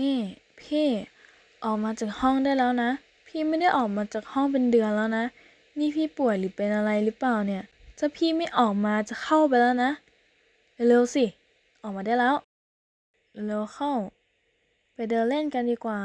นี่พี่ออกมาจากห้องได้แล้วนะ พี่ไม่ได้ออกมาจากห้องเป็นเดือนแล้วนะ นี่พี่ป่วยหรือเป็นอะไรหรือเปล่าเนี่ยถ้าพี่ไม่ออกมาจะเข้าไปแล้วนะเร็วๆสิ ออกมาได้แล้ว เร็วเข้า ไปเดินเล่นกันดีกว่า